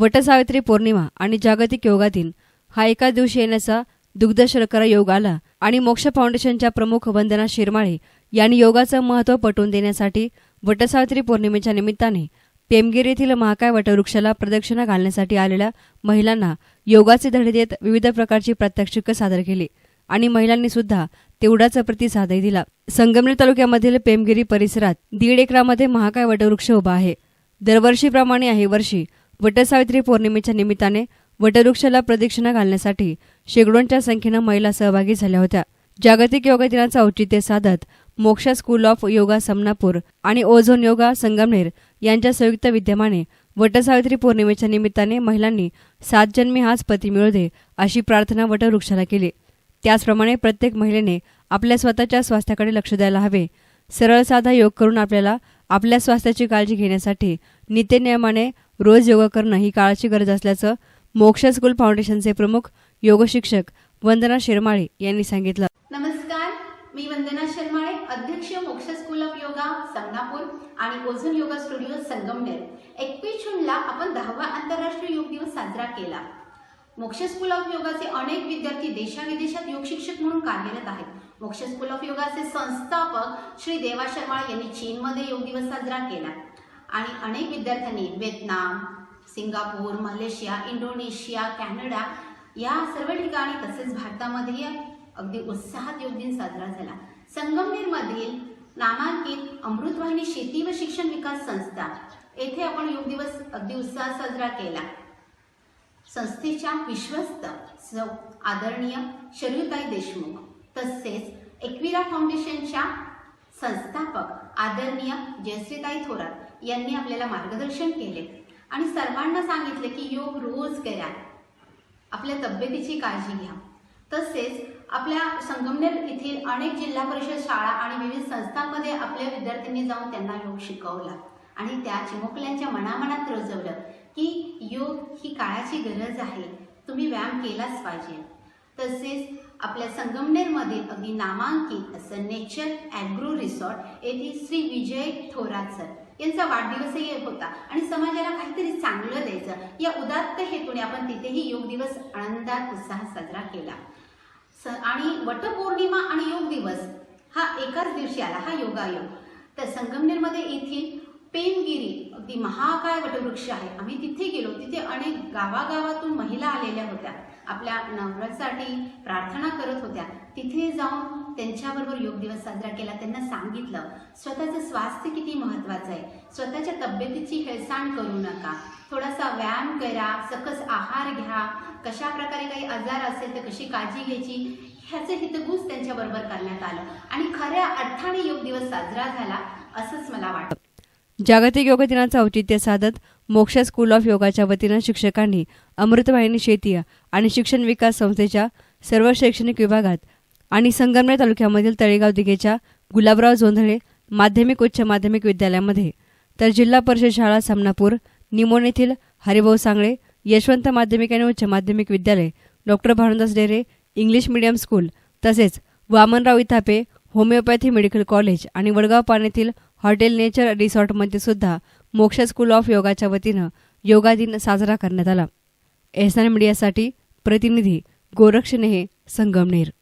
वटसावित्री पौर्णिमा आणि जागतिक योगा दिन हा एका दिवशी येण्याचा दुग्ध शर्करा योग आला आणि मोक्ष फाउंडेशनच्या प्रमुख वंदना शिरमाळे यांनी योगाचं महत्त्व पटवून देण्यासाठी वटसावित्री पौर्णिमेच्या निमित्ताने पेमगिरी येथील महाकाय वटवृक्षाला प्रदक्षिणा घालण्यासाठी आलेल्या महिलांना योगाचे धडे देत विविध प्रकारची प्रात्यक्षिकं सादर केली आणि महिलांनी सुद्धा तेवढाच प्रतिसादही दिला. संगमनेर तालुक्यामधील पेमगिरी परिसरात दीड एकरामध्ये महाकाय वटवृक्ष उभा आहे. दरवर्षीप्रमाणे आहे वर्षी वटसावित्री पौर्णिमेच्या निमित्ताने वटवृक्षाला प्रदक्षिणा घालण्यासाठी शेकडोंच्या संख्येनं महिला सहभागी झाल्या होत्या. जागतिक योगा दिनाचं औचित्य साधत Moksha school of yoga Samnapur आणि ओझोन योगा संगमनेर यांच्या संयुक्त विद्यमाने वटसावित्री पौर्णिमेच्या निमित्ताने महिलांनी सात जन्मी हाच पती मिळू दे अशी प्रार्थना वटवृक्षाला केली. त्याचप्रमाणे प्रत्येक महिलेने आपल्या स्वतःच्या स्वास्थ्याकडे लक्ष द्यायला हवे. सरळ साधा योग करून आपल्याला आपल्या स्वास्थ्याची काळजी घेण्यासाठी नित्यनियमाने रोज योगा करणं ही काळाची गरज असल्याचं मोक्ष स्कूल फाउंडेशनचे प्रमुख योग शिक्षक वंदना शेरमाळे यांनी सांगितलं. नमस्कार मी वंदना शर्माळे अध्यक्ष मोक्ष स्कूल ऑफ योगा समनापूर आणि ओझोन योगा स्टुडिओ संगमनेर. एकवीस जूनला आपण दहावा आंतरराष्ट्रीय योग दिवस साजरा केला. मोक्ष स्कूल ऑफ योगाचे अनेक विद्यार्थी देशाविदेशात योग शिक्षक म्हणून कार्यरत आहेत. मोक्ष स्कूल ऑफ योगाचे संस्थापक श्री देवा शर्माळे यांनी चीनमध्ये योग दिवस साजरा केला. आणि अनेक विद्यार्थ्यांनी Vietnam Singapore Malaysia Indonesia Canada या सर्व ठिकाणी तसेच भारतामध्ये अगदी उत्साहात योग दिन साजरा झाला. संगमनेरमधील नामांकित अमृतवाहिनी शेती व शिक्षण विकास संस्था येथे आपण योग दिवस अगदी उत्साहात साजरा केला. संस्थेच्या विश्वस्त आदरणीय शरीरताई देशमुख तसेच एकविरा फाउंडेशनच्या संस्थापक आदरणीय जयश्रीताई थोरात यांनी आपल्याला मार्गदर्शन केले. आणि सर्वांना सांगितले की योग रोज करा. आपल्या तब्येतीची काळजी घ्या. तसेच आपल्या संगमनेर येथील अनेक जिल्हा परिषद शाळा आणि विविध संस्थांमध्ये आपल्या विद्यार्थ्यांनी जाऊन त्यांना योग शिकवला. आणि त्या चिमुकल्यांच्या मनामनात रुजवलं की योग ही काळाची गरज आहे. तुम्ही व्यायाम केलाच पाहिजे. तसेच आपल्या संगमनेरमधील अगदी नामांकित असं नेचर ॲग्रो रिसॉर्ट येथील श्री विजय थोरात सर यांचा वाढदिवसही होता. आणि समाजाला काहीतरी चांगलं द्यायचं. या उदात्त हेतूने आपण तिथेही योग दिवस आनंदात उत्साहात साजरा केला. स आणि वटपौर्णिमा आणि योग दिवस हा एकाच दिवशी आला हा योगायोग. तर संगमनेरमध्ये येथील पेमगिरी अगदी महाकाय वटवृक्ष आहे. आम्ही तिथे गेलो. तिथे अनेक गावागावातून महिला आलेल्या होत्या. आपल्या नवऱ्यासाठी प्रार्थना करत होत्या. तिथे जाऊन त्यांच्याबरोबर योग दिवस साजरा केला. त्यांना सांगितलं स्वतःचं स्वास्थ्य किती महत्त्वाचं आहे. स्वतःच्या तब्येतीची हेळसांड करू नका. थोडासा व्यायाम करा. सकस आहार घ्या. कशा प्रकारे काही आजार असेल तर कशी काळजी घ्यायची? ह्याचं हितगूज त्यांच्याबरोबर करण्यात आलं. आणि खऱ्या अर्थाने योग दिवस साजरा झाला असंच मला वाटतं. जागतिक योग दिनाचं औचित्य साधत मोक्ष स्कूल ऑफ योगाच्या वतीनं शिक्षकांनी अमृतवाहिनी शेती आणि शिक्षण विकास संस्थेच्या सर्व शैक्षणिक विभागात आणि संगमनेर तालुक्यामधील तळेगाव दिघेच्या गुलाबराव जोंधळे माध्यमिक उच्च माध्यमिक विद्यालयामध्ये तर जिल्हा परिषद शाळा सामनापूर निमोण येथील हरिभाऊ सांगळे यशवंत माध्यमिक आणि उच्च माध्यमिक विद्यालय doctor Bhanudas Dere English medium school तसेच Vamanrao Ithape homeopathy medical college आणि वडगाव पाण्यातील हॉटेल नेचर रिसॉर्टमध्ये सुद्धा मोक्ष स्कूल ऑफ योगाच्या वतीनं योगा दिन साजरा करण्यात आला. एसएन मीडियासाठी प्रतिनिधी गोरक्ष नेहे संगमनेर.